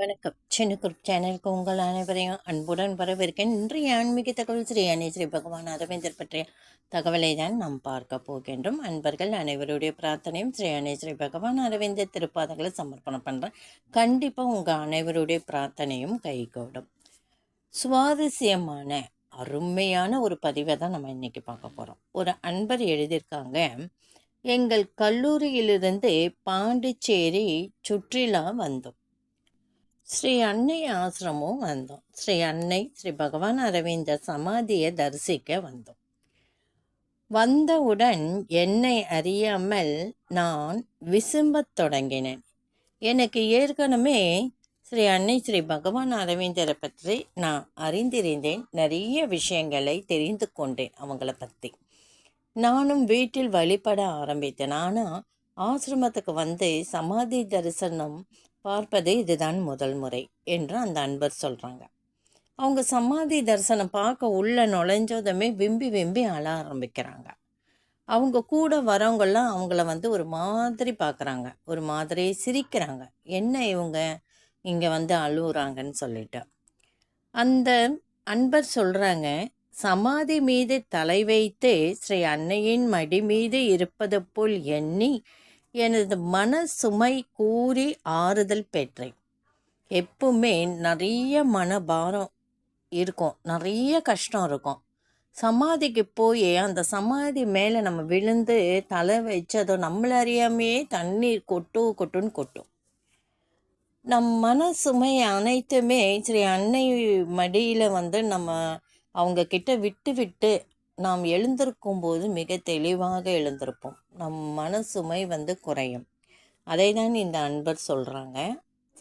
வணக்கம். சின்ன குரூப் சேனலுக்கு உங்கள் அனைவரையும் அன்புடன் வரவேற்கிறேன் இன்றைய ஆன்மீக தகவல் ஸ்ரீ அணி ஸ்ரீ பகவான் அரவிந்தர் பற்றிய தகவலை தான் நாம் பார்க்க போகின்றோம். அன்பர்கள் அனைவருடைய பிரார்த்தனையும் ஸ்ரீ அணி ஸ்ரீ பகவான் அரவிந்தர் திருப்பாதங்களை சமர்ப்பணம் பண்ணுறேன் கண்டிப்பாக உங்கள் அனைவருடைய பிரார்த்தனையும் கைகூடும். சுவாரஸ்யமான அருமையான ஒரு பதிவை தான் நம்ம இன்றைக்கி பார்க்க போகிறோம் ஒரு அன்பர் எழுதியிருக்காங்க எங்கள் கல்லூரியிலிருந்து பாண்டிச்சேரி சுற்றிலா வந்தோம். ஸ்ரீ அன்னை ஆசிரமம் வந்தோம். ஸ்ரீ அன்னை ஸ்ரீ பகவான் அரவிந்தர் சமாதியை தரிசிக்க வந்தோம். வந்தவுடன் என்னை அறியாமல் நான் விசும்பத் தொடங்கினேன். எனக்கு ஏற்கனவே ஸ்ரீ அன்னை ஸ்ரீ பகவான் அரவிந்தரை பற்றி நான் அறிந்திருந்தேன். நிறைய விஷயங்களை தெரிந்து கொண்டேன் அவங்கள பற்றி நானும் வீட்டில் வழிபட ஆரம்பித்தேன். ஆனால் ஆசிரமத்துக்கு வந்து சமாதி தரிசனம் பார்ப்பது இதுதான் முதல் முறை என்று அந்த அன்பர் சொல்கிறாங்க அவங்க சமாதி தரிசனம் பார்க்க உள்ள நுழைஞ்சதுமே விம்பி விம்பி அழ ஆரம்பிக்கிறாங்க. அவங்க கூட வரவங்கெல்லாம் அவங்கள வந்து ஒரு மாதிரி பார்க்குறாங்க. ஒரு மாதிரி சிரிக்கிறாங்க. என்ன இவங்க? இங்கே வந்து அழுகுறாங்கன்னு சொல்லிட்டு. அந்த அன்பர் சொல்கிறாங்க சமாதி மீது தலை வைத்து ஸ்ரீ அன்னையின் மடி மீது இருப்பது போல் எண்ணி எனது மன சுமை கூறி ஆறுதல் பெற்றேன். எப்பவுமே நிறைய மனபாரம் இருக்கும். நிறைய கஷ்டம் இருக்கும். சமாதிக்கு போய் அந்த சமாதி மேலே நம்ம விழுந்து தலை வச்சதோ நம்மள அறியாமையே தண்ணீர் கொட்டு கொட்டுன்னு கொட்டும். நம் மன சுமை அனைத்துமே ஸ்ரீ அன்னை மடியில் வந்து நம்ம அவங்க கிட்ட விட்டு விட்டு நாம் எழுந்திருக்கும் போது மிக தெளிவாக எழுந்திருப்போம். நம் மன சுமை வந்து குறையும். அதை தான் இந்த அன்பர் சொல்கிறாங்க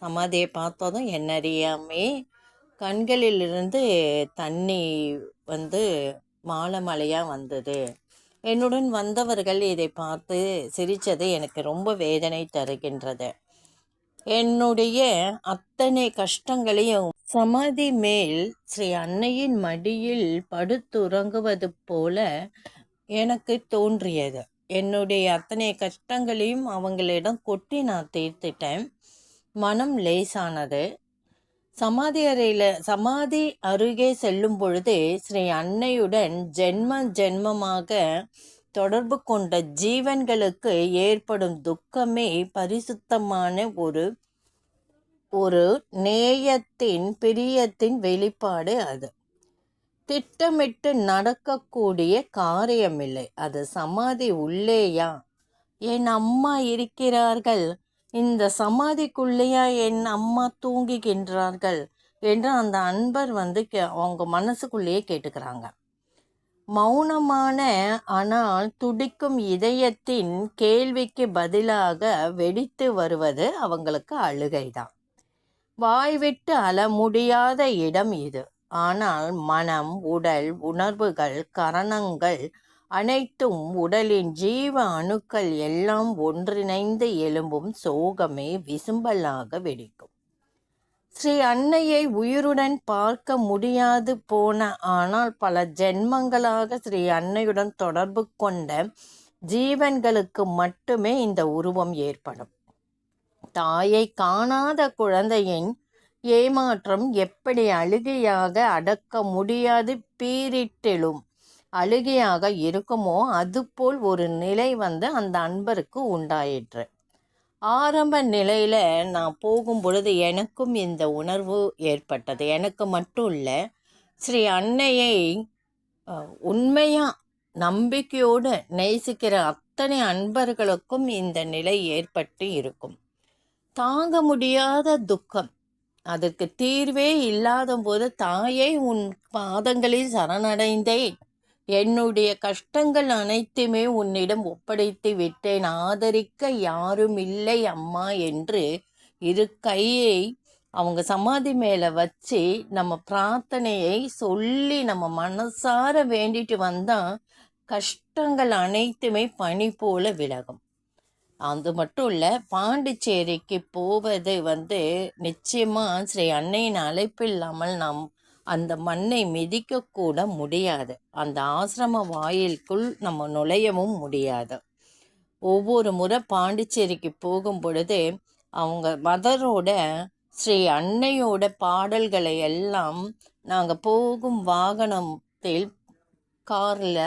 சமாதியை பார்த்ததும் என்னறியாமே கண்களிலிருந்து தண்ணி வந்து மாலமலையாக வந்தது. என்னுடன் வந்தவர்கள் இதை பார்த்து சிரித்தது எனக்கு ரொம்ப வேதனை தருகின்றது. என்னுடைய அத்தனை கஷ்டங்களையும் சமாதி மேல் ஸ்ரீ அன்னையின் மடியில் படுத்துறங்குவது போல எனக்கு தோன்றியது. என்னுடைய அத்தனை கஷ்டங்களையும் அவங்களிடம் கொட்டி நான் தீர்த்துட்டேன். மனம் லேசானது. சமாதி அறையில் சமாதி அருகே செல்லும் பொழுது ஸ்ரீ அன்னையுடன் ஜென்ம ஜென்மமாக தொடர்பு கொண்ட ஜீவன்களுக்கு ஏற்படும் துக்கமே பரிசுத்தமான ஒரு ஒரு நேயத்தின் பிரியத்தின் வெளிப்பாடு அது. திட்டமிட்டு நடக்கக்கூடிய காரியமில்லை. அது சமாதி உள்ளேயா? என் அம்மா இருக்கிறார்கள். இந்த சமாதிக்குள்ளேயா என் அம்மா தூங்குகின்றார்கள்? என்று அந்த அன்பர் வந்து கே அவங்க மனசுக்குள்ளேயே கேட்டுக்கிறாங்க. மௌனமான ஆனால் துடிக்கும் இதயத்தின் கேள்விக்கு பதிலாக வெடித்து வருவது அவங்களுக்கு அழுகைதான். வாய்விட்டு அழ முடியாத இடம் இது. ஆனால் மனம் உடல் உணர்வுகள் கரணங்கள் அனைத்தும் உடலின் ஜீவ அணுக்கள் எல்லாம் ஒன்றிணைந்து எழும்பும் சோகமே விசும்பலாக வெடிக்கும். ஸ்ரீ அன்னையை உயிருடன் பார்க்க முடியாது போன ஆனால் பல ஜென்மங்களாக ஸ்ரீ அன்னையுடன் தொடர்பு கொண்ட ஜீவன்களுக்கு மட்டுமே இந்த உருவம் ஏற்படும். தாயை காணாத குழந்தையின் ஏமாற்றம் எப்படி அழுகையாக அடக்க முடியாது பீரிட்டெழும் அழுகையாக இருக்குமோ அதுபோல் ஒரு நிலை வந்து அந்த அன்பருக்கு உண்டாயிற்று. ஆரம்ப நிலையில் நான் போகும் பொழுது எனக்கும் இந்த உணர்வு ஏற்பட்டது. எனக்கு மட்டும் இல்லை ஸ்ரீ அன்னையை உண்மையாக நம்பிக்கையோடு நேசிக்கிற அத்தனை அன்பர்களுக்கும் இந்த நிலை ஏற்பட்டு இருக்கும். தாங்க முடியாத துக்கம். அதற்கு தீர்வே இல்லாத போது தாயே உன் பாதங்களில் சரணடைந்தேன். என்னுடைய கஷ்டங்கள் அனைத்துமே உன்னிடம் ஒப்படைத்து விட்டேன். ஆதரிக்க யாரும் இல்லை அம்மா என்று இரு கையை அவங்க சமாதி மேலே வச்சு நம்ம பிரார்த்தனையை சொல்லி நம்ம மனசார வேண்டிட்டு வந்தால் கஷ்டங்கள் அனைத்துமே பனி போல விலகும். அது மட்டும் இல்லை பாண்டிச்சேரிக்கு போவது வந்து நிச்சயமாக ஸ்ரீ அன்னையின் அழைப்பு இல்லாமல் நாம் அந்த மண்ணை மிதிக்கக்கூட முடியாது. அந்த ஆசிரம வாயிலுக்குள் நம்ம நுழையவும் முடியாது. ஒவ்வொரு முறை பாண்டிச்சேரிக்கு போகும் பொழுது அவங்க மதரோட ஸ்ரீ அன்னையோட பாடல்களை எல்லாம் நாங்கள் போகும் வாகனத்தில் காரில்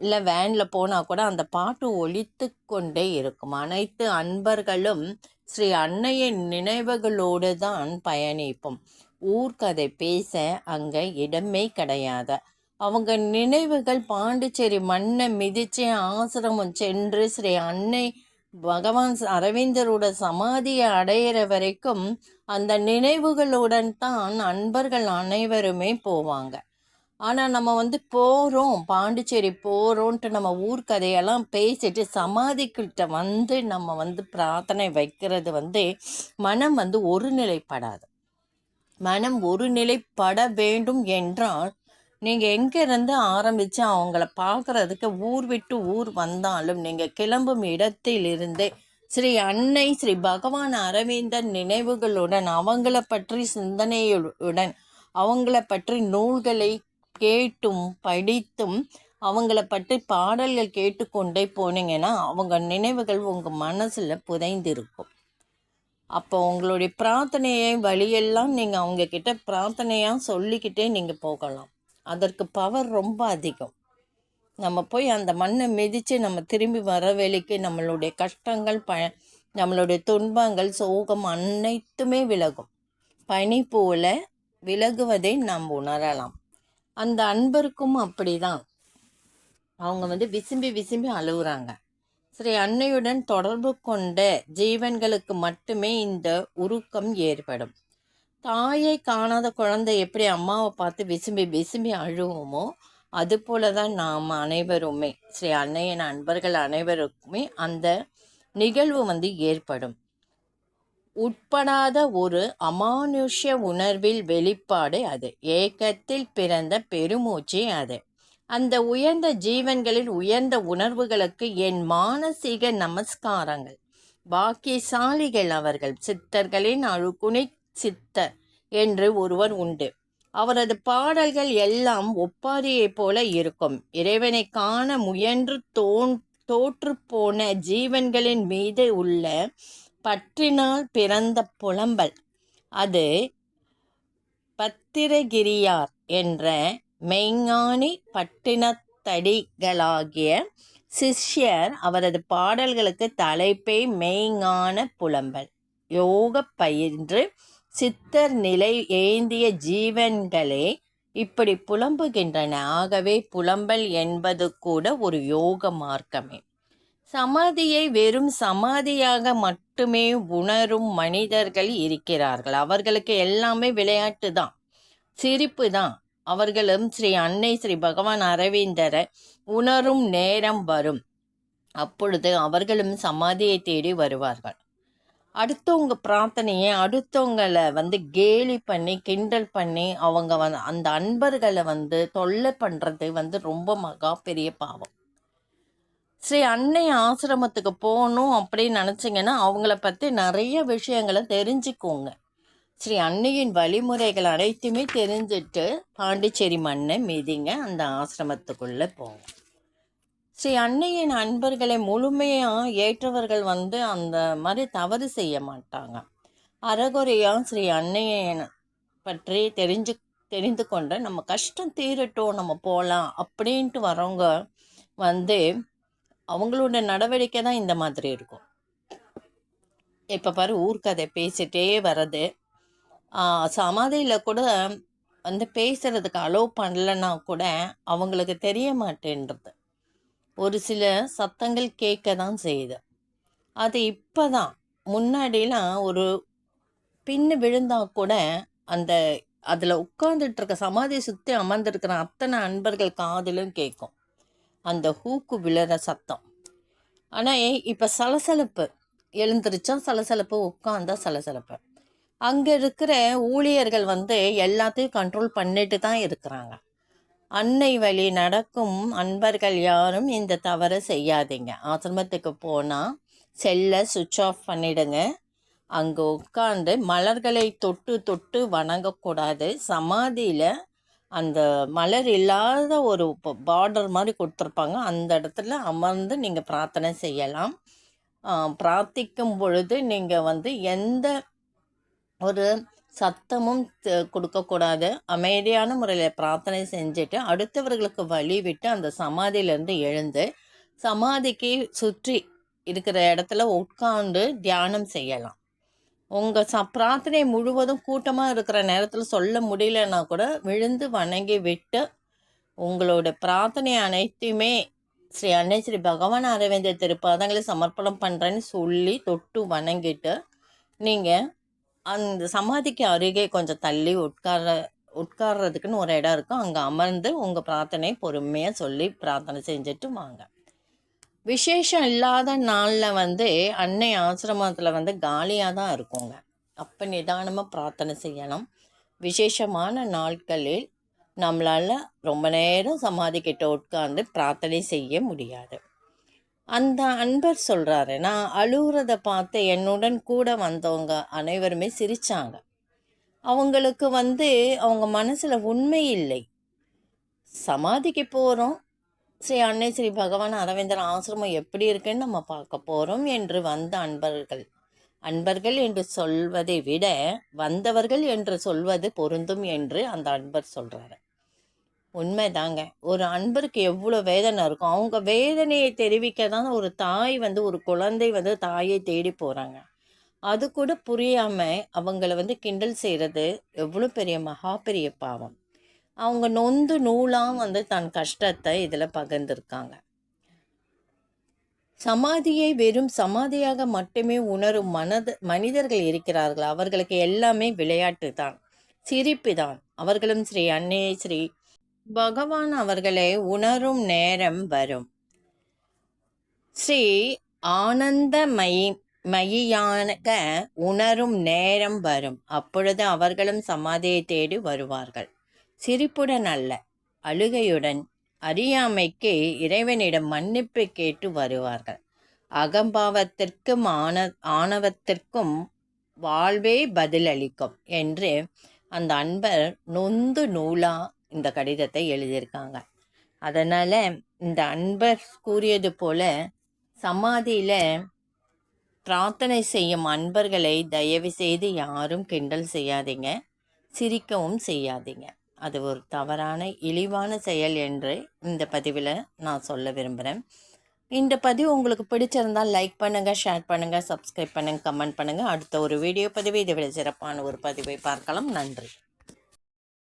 இல்லை வேனில் போனால் கூட அந்த பாட்டு ஒழித்து கொண்டே இருக்கும். அனைத்து அன்பர்களும் ஸ்ரீ அன்னையின் நினைவுகளோடு தான் பயணிப்போம் ஊர்க்கதை பேச அங்கே இடமே கிடையாது. அவங்க நினைவுகள் பாண்டிச்சேரி மண்ணை மிதிச்சு ஆசிரமம் சென்று ஸ்ரீ அன்னை பகவான் அரவிந்தரோட சமாதியை அடையிற வரைக்கும் அந்த நினைவுகளுடன் தான் அன்பர்கள் அனைவருமே போவாங்க. ஆனால் நம்ம வந்து போகிறோம் பாண்டிச்சேரி போகிறோன்ட்டு நம்ம ஊர் கதையெல்லாம் பேசிட்டு சமாதிக்கிட்ட வந்து நம்ம வந்து பிரார்த்தனை வைக்கிறது வந்து மனம் வந்து ஒருநிலைப்படாது. மனம் ஒருநிலைப்பட வேண்டும் என்றால் நீங்கள் எங்கேருந்து ஆரம்பித்து அவங்கள பார்க்குறதுக்கு ஊர் விட்டு ஊர் வந்தாலும் நீங்கள் கிளம்பும் இடத்திலிருந்தே ஸ்ரீ அன்னை ஸ்ரீ பகவான் அரவிந்தன் நினைவுகளுடன் அவங்கள பற்றி சிந்தனையுடன் அவங்கள பற்றி நூல்களை கேட்டும் படித்தும் அவங்கள பற்றி பாடல்கள் கேட்டுக்கொண்டே போனீங்கன்னா அவங்க நினைவுகள் உங்கள் மனசில் புதைந்திருக்கும். அப்போ உங்களுடைய பிரார்த்தனையை வழியெல்லாம் நீங்கள் அவங்கக்கிட்ட பிரார்த்தனையாக சொல்லிக்கிட்டே நீங்கள் போகலாம். அதற்கு பவர் ரொம்ப அதிகம். நம்ம போய் அந்த மண்ணை மிதித்து நம்ம திரும்பி வர வேலைக்கு நம்மளுடைய கஷ்டங்கள் ப நம்மளுடைய துன்பங்கள் சோகம் அனைத்துமே விலகும். பனி போல விலகுவதை நாம் உணரலாம். அந்த அன்பருக்கும் அப்படிதான். அவங்க வந்து விசும்பி விசும்பி அழுகுறாங்க ஸ்ரீ அன்னையுடன் தொடர்பு கொண்ட ஜீவன்களுக்கு மட்டுமே இந்த உருக்கம் ஏற்படும். தாயை காணாத குழந்தை எப்படி அம்மாவை பார்த்து விசும்பி விசும்பி அழுவோமோ அது போல தான் நாம் அனைவருமே ஸ்ரீ அன்னையின் அன்பர்கள் அனைவருக்குமே அந்த நிகழ்வு வந்து ஏற்படும். உட்படாத ஒரு அமானுஷ்ய உணர்வில் வெளிப்பாடு அது. ஏக்கத்தில் பிறந்த பெருமூச்சு அது. அந்த உயர்ந்த ஜீவன்களில் உயர்ந்த உணர்வுகளுக்கு என் மானசீக நமஸ்காரங்கள். பாக்கியசாலிகள் அவர்கள். சித்தர்களின் அழுகுணி சித்தர் என்று ஒருவர் உண்டு. அவரது பாடல்கள் எல்லாம் ஒப்பாரியைப் போல இருக்கும். இறைவனை காண முயன்று தோன் தோற்று போன ஜீவன்களின் மீது உள்ள பற்றினால் பிறந்த புலம்பல். அது பத்திரகிரியார் என்ற மெய்ஞானி பட்டினத்தடிகளாகிய சிஷ்யர் அவரது பாடல்களுக்கு தலைப்பை மெய்ஞான புலம்பல். யோக பயின்று சித்தர் நிலை ஏந்திய ஜீவன்களே இப்படி புலம்புகின்றன. ஆகவே புலம்பல் என்பது கூட ஒரு யோக மார்க்கமே. சமாதியை வெறும் சமாதியாக மட்டுமே உணரும் மனிதர்கள் இருக்கிறார்கள். அவர்களுக்கு எல்லாமே விளையாட்டு தான் சிரிப்பு தான். அவர்களும் ஸ்ரீ அன்னை ஸ்ரீ பகவான் அரவிந்தரை உணரும் நேரம் வரும். அப்பொழுது அவர்களும் சமாதியை தேடி வருவார்கள். அடுத்தவங்க பிரார்த்தனையை அடுத்தவங்களை வந்து கேலி பண்ணி கிண்டல் பண்ணி அவங்க வந்து அந்த அன்பர்களை வந்து தொல்லை பண்ணுறது வந்து ரொம்ப மகா பெரிய பாவம். ஸ்ரீ அன்னை ஆசிரமத்துக்கு போகணும் அப்படின்னு நினச்சிங்கன்னா அவங்கள பற்றி நிறைய விஷயங்களை தெரிஞ்சுக்கோங்க. ஸ்ரீ அன்னையின் வழிமுறைகள் அனைத்துமே தெரிஞ்சுட்டு பாண்டிச்சேரி மண்ணை மீதிங்க அந்த ஆசிரமத்துக்குள்ளே போவோம் ஸ்ரீ அன்னையின் அன்பர்களை முழுமையாக ஏற்றவர்கள் வந்து அந்த மாதிரி தவறு செய்ய மாட்டாங்க. அறகுறையாக ஸ்ரீ அன்னையின் பற்றி தெரிஞ்சு தெரிந்து கொண்டு நம்ம கஷ்டம் தீரட்டும் நம்ம போகலாம் அப்படின்ட்டு வரவங்க வந்து அவங்களோட நடவடிக்கை தான் இந்த மாதிரி இருக்கும். இப்போ பாரு ஊர்க்கதை பேசிகிட்டே வர்றது. சமாதியில் கூட வந்து பேசுகிறதுக்கு அலோவ் பண்ணலைன்னா கூட அவங்களுக்கு தெரிய மாட்டேன்றது. ஒரு சில சத்தங்கள் கேட்க தான் செய்யுது. அது இப்போ தான் முன்னாடிலாம் ஒரு பின்னு விழுந்தால் கூட அந்த அதில் உட்காந்துட்டு இருக்க சமாதியை சுற்றி அமர்ந்திருக்கிற அத்தனை அன்பர்கள் காதிலும் கேட்கும். அந்த ஹூக்கு விழுற சத்தம். ஆனால் இப்போ சலசலப்பு. எழுந்திரிச்சா சலசலப்பு உட்காந்தா சலசலப்பு. அங்கே இருக்கிற ஊழியர்கள் வந்து எல்லாத்தையும் கண்ட்ரோல் பண்ணிட்டு தான் இருக்கிறாங்க. அன்னை வழி நடக்கும் அன்பர்கள் யாரும் இந்த தவறை செய்யாதீங்க. ஆசிரமத்துக்கு போனால் செல்லை சுவிட்ச் ஆஃப் பண்ணிடுங்க. அங்கே உட்காந்து மலர்களை தொட்டு தொட்டு வணங்கக்கூடாது. சமாதியில் அந்த மலர் இல்லாத ஒரு பார்டர் மாதிரி கொடுத்துருப்பாங்க. அந்த இடத்துல அமர்ந்து நீங்கள் பிரார்த்தனை செய்யலாம். பிரார்த்திக்கும் பொழுது நீங்கள் வந்து எந்த ஒரு சத்தமும் கொடுக்கக்கூடாது. அமைதியான முறையில் பிரார்த்தனை செஞ்சுட்டு அடுத்தவர்களுக்கு வழி விட்டு அந்த சமாதியிலேருந்து எழுந்து சமாதிக்கு சுற்றி இருக்கிற இடத்துல உட்காந்து தியானம் செய்யலாம். உங்கள் ச பிரார்த்தனை முழுவதும் கூட்டமாக இருக்கிற நேரத்தில் சொல்ல முடியலன்னா கூட விழுந்து வணங்கி விட்டு உங்களோட பிரார்த்தனை அனைத்தையுமே ஸ்ரீ அன்னை ஸ்ரீ பகவான் அரவிந்த திருப்பாதங்களை சமர்ப்பணம் பண்ணுறேன்னு சொல்லி தொட்டு வணங்கிட்டு நீங்கள் அந்த சமாதிக்கு அருகே கொஞ்சம் தள்ளி உட்கார உட்கார்றதுக்குன்னு ஒரு இடம் இருக்கும். அங்கே அமர்ந்து உங்கள் பிரார்த்தனை பொறுமையாக சொல்லி பிரார்த்தனை செஞ்சுட்டு வாங்க. விசேஷம் இல்லாத நாளில் வந்து அன்னை ஆசிரமத்தில் வந்து காலியாக தான் இருக்குங்க. அப்போ நிதானமாக பிரார்த்தனை செய்யணும். விசேஷமான நாட்களில் நம்மளால் ரொம்ப நேரம் சமாதி கிட்ட உட்கார்ந்து பிரார்த்தனை செய்ய முடியாது. அந்த அன்பர் சொல்கிறாரு நான் அழுகிறத பார்த்து என்னுடன் கூட வந்தவங்க அனைவருமே சிரித்தாங்க அவங்களுக்கு வந்து அவங்க மனசில் உண்மை இல்லை. சமாதிக்கு போகிறோம் ஸ்ரீ அன்னை ஸ்ரீ பகவான் அரவிந்தர் ஆசிரமம் எப்படி இருக்குன்னு நம்ம பார்க்க போகிறோம் என்று வந்த அன்பர்கள். அன்பர்கள் என்று சொல்வதை விட வந்தவர்கள் என்று சொல்வது பொருந்தும் என்று அந்த அன்பர் சொல்கிறாரு உண்மைதாங்க. ஒரு அன்பருக்கு எவ்வளோ வேதனை இருக்கும் அவங்க வேதனையை தெரிவிக்க தான் ஒரு தாய் வந்து ஒரு குழந்தை வந்து தாயை தேடி போகிறாங்க அது கூட புரியாமல் அவங்கள வந்து கிண்டல் செய்கிறது எவ்வளோ பெரிய மகா பெரிய பாவம். அவங்க நொந்து நூலாக வந்து தன் கஷ்டத்தை இதில் பகிர்ந்திருக்காங்க. சமாதியை வெறும் சமாதியாக மட்டுமே உணரும் மனது மனிதர்கள் இருக்கிறார்கள். அவர்களுக்கு எல்லாமே விளையாட்டு தான் சிரிப்பு தான். அவர்களும் ஸ்ரீ அன்னை ஸ்ரீ பகவான் அவர்களை உணரும் நேரம் வரும். ஸ்ரீ ஆனந்தமயி மயியாக உணரும் நேரம் வரும். அப்பொழுது அவர்களும் சமாதியை தேடி வருவார்கள். சிரிப்புடன் அல்ல அழுகையுடன் அறியாமைக்கு இறைவனிடம் மன்னிப்பு கேட்டு வருவார்கள். அகம்பாவத்திற்கும் ஆன ஆணவத்திற்கும் வாழ்வே பதிலளிக்கும் என்று அந்த அன்பர் நொந்து நூலாக இந்த கடிதத்தை எழுதியிருக்காங்க. அதனால் இந்த அன்பர் கூறியது போல சமாதியில் பிரார்த்தனை செய்யும் அன்பர்களை தயவு செய்து யாரும் கிண்டல் செய்யாதீங்க சிரிக்கவும் செய்யாதீங்க. அது ஒரு தவறான இழிவான செயல் என்று இந்த பதிவில் நான் சொல்ல விரும்புகிறேன் இந்த பதிவு உங்களுக்கு பிடிச்சிருந்தால் லைக் பண்ணுங்கள் ஷேர் பண்ணுங்கள் சப்ஸ்கிரைப் பண்ணுங்கள் கமெண்ட் பண்ணுங்கள் அடுத்த ஒரு வீடியோ பதிவு இதை விட சிறப்பான ஒரு பதிவை பார்க்கலாம். நன்றி.